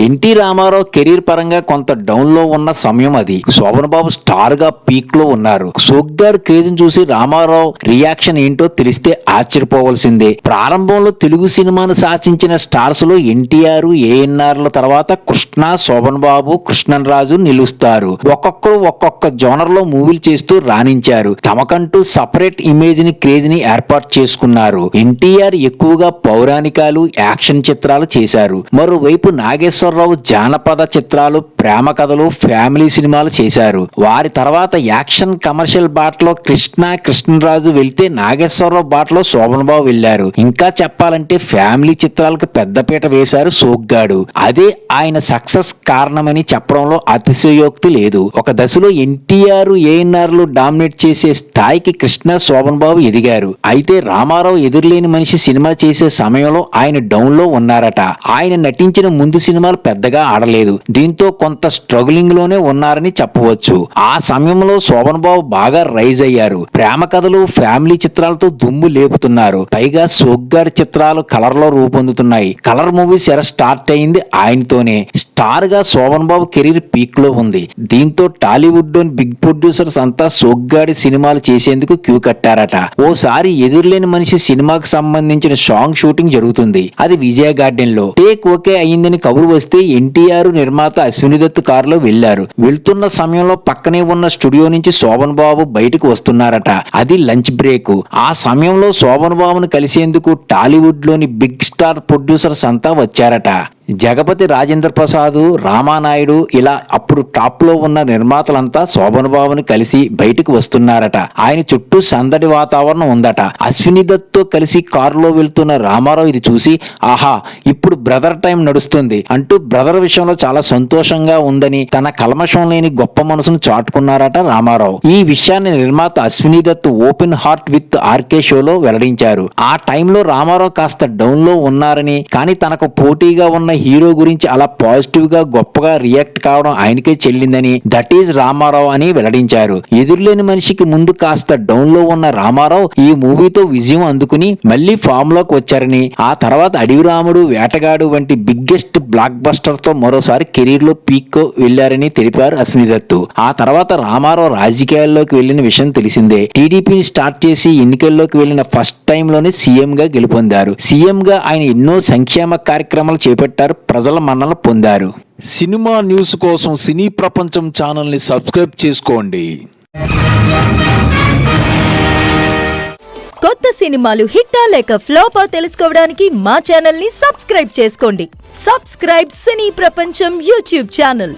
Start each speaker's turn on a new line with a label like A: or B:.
A: NT Ramarao career పరంగా కొంత డౌన్లో ఉన్న సమయం అది. శోభన్ బాబు స్టార్గా పీక్లో ఉన్నారు సుగ్గర్ క్రేజ్ చూసి రామారావు రియాక్షన్ ఏంటో తెలిస్తే ఆశ్చర్యపోవలసిందే. ప్రారంభంలో తెలుగు సినిమాను శాసించిన స్టార్స్లో ఎన్టీఆర్ ఏఎన్ఆర్ ల తర్వాత కృష్ణ శోభన్ బాబు కృష్ణన్ రాజు నిలుస్తారు. ఒక్కొక్కరు ఒక్కొక్క జోనర్లో మూవీలు చేస్తూ రాణించారు. తమకంటూ సపరేట్ ఇమేజ్ని క్రేజ్ని ఏర్పాటు చేసుకున్నారు. ఎన్టీఆర్ ఎక్కువగా పౌరాణికాలు యాక్షన్ చిత్రాలు చేశారు. మరోవైపు నాగేశ్వర నాగేశ్వరరావు జానపద చిత్రాలు ప్రేమ కథలు ఫ్యామిలీ సినిమాలు చేశారు. వారి తర్వాత యాక్షన్ కమర్షియల్ బాటలో కృష్ణ కృష్ణరాజు వెళ్తే నాగేశ్వరరావు బాటలో శోభన్ బాబు వెళ్ళారు ఇంకా చెప్పాలంటే ఫ్యామిలీ చిత్రాలకు పెద్దపీట వేశారు సోగ్గాడు. అదే ఆయన సక్సెస్ కారణమని చెప్పడంలో అతిశయోక్తి లేదు. ఒక దశలో ఎన్టీఆర్ ఏఎన్ఆర్లు డామినేట్ చేసే స్థాయికి కృష్ణ శోభన్ బాబు ఎదిగారు. అయితే రామారావు ఎదురులేని మనిషి సినిమా చేసే సమయంలో ఆయన డౌన్లో ఉన్నారట. ఆయన నటించిన ముందు సినిమాలు పెద్దగా ఆడలేదు. దీంతో కొంత స్ట్రగులింగ్లోనే ఉన్నారని చెప్పవచ్చు. ఆ సమయంలో శోభన్ బాబు బాగా రైజ్ అయ్యారు. ప్రేమ కథలు ఫ్యామిలీ చిత్రాలతో దుమ్ము లేపుతున్నారు. పైగా సోగ్గాడి చిత్రాలు కలర్లో రూపొందుతున్నాయి. కలర్ మూవీస్ ఎర స్టార్ట్ అయింది ఆయనతోనే. స్టార్గా శోభన్ బాబు కెరీర్ పీక్లో ఉంది. దీంతో టాలీవుడ్లోని బిగ్ ప్రొడ్యూసర్స్ అంతా సోగ్గాడి సినిమాలు చేసేందుకు క్యూ కట్టారట. ఓసారి ఎదురులేని మనిషి సినిమాకు సంబంధించిన సాంగ్ షూటింగ్ జరుగుతుంది. అది విజయ గార్డెన్లో టేక్ ఓకే అయిందని కబురు వస్తే ఎన్టీఆర్ నిర్మాత అశ్విని దత్ కారులో వెళ్ళారు వెళ్తున్న సమయంలో పక్కనే ఉన్న స్టూడియో నుంచి శోభన్ బాబు బయటకు వస్తున్నారట. అది లంచ్ బ్రేక్. ఆ సమయంలో శోభన్ బాబును కలిసేందుకు టాలీవుడ్లోని బిగ్ స్టార్ ప్రొడ్యూసర్స్ అంతా వచ్చారట. జగపతి రాజేంద్ర ప్రసాద్ రామానాయుడు ఇలా ఇప్పుడు టాప్లో ఉన్న నిర్మాతలంతా శోభన్ బాబుని కలిసి బయటకు వస్తున్నారట. ఆయన చుట్టూ సందడి వాతావరణం ఉందట. అశ్విని దత్తో కలిసి కారులో వెళ్తున్న రామారావు ఇది చూసి ఆహా ఇప్పుడు బ్రదర్ టైం నడుస్తుంది అంటూ బ్రదర్ విషయంలో చాలా సంతోషంగా ఉందని తన కల్మషం లేని గొప్ప మనసును చాటుకున్నారట రామారావు. ఈ విషయాన్ని నిర్మాత Ashwini Dutt open heart with RK షోలో వెల్లడించారు. ఆ టైంలో రామారావు కాస్త డౌన్లో ఉన్నారని కానీ తనకు పోటీగా ఉన్న హీరో గురించి అలా పాజిటివ్గా గొప్పగా రియాక్ట్ కావడం ఆయనకి చెల్లిందని దట్ ఈజ్ రామారావు అని వెల్లడించారు. ఎదురులేని మనిషికి ముందు కాస్త డౌన్లో ఉన్న రామారావు ఈ మూవీతో విజయం అందుకుని మళ్ళీ ఫామ్లోకి వచ్చారని ఆ తర్వాత అడవి రాముడు వేటగాడు వంటి బిగ్గెస్ట్ బ్లాక్ బస్టర్తో మరోసారి కెరీర్లో పీక్ వెళ్ళారని తెలిపారు అశ్విని దత్తు ఆ తర్వాత రామారావు రాజకీయాల్లోకి వెళ్ళిన విషయం తెలిసిందే. టీడీపీని స్టార్ట్ చేసి ఎన్నికల్లోకి వెళ్ళిన ఫస్ట్ టైం లోనే సీఎం గా గెలుపొందారు. సీఎం గా ఆయన ఎన్నో సంక్షేమ కార్యక్రమాలు చేపట్టారు ప్రజల మన్నలు పొందారు.
B: సినిమా న్యూస్ కోసం సినీ ప్రపంచం ఛానల్ని సబ్స్క్రైబ్ చేసుకోండి.
C: కొత్త సినిమాలు హిట్టా లేక ఫ్లాపా తెలుసుకోవడానికి మా ఛానల్ని సబ్స్క్రైబ్ చేసుకోండి. సబ్స్క్రైబ్ సినీ ప్రపంచం యూట్యూబ్ ఛానల్.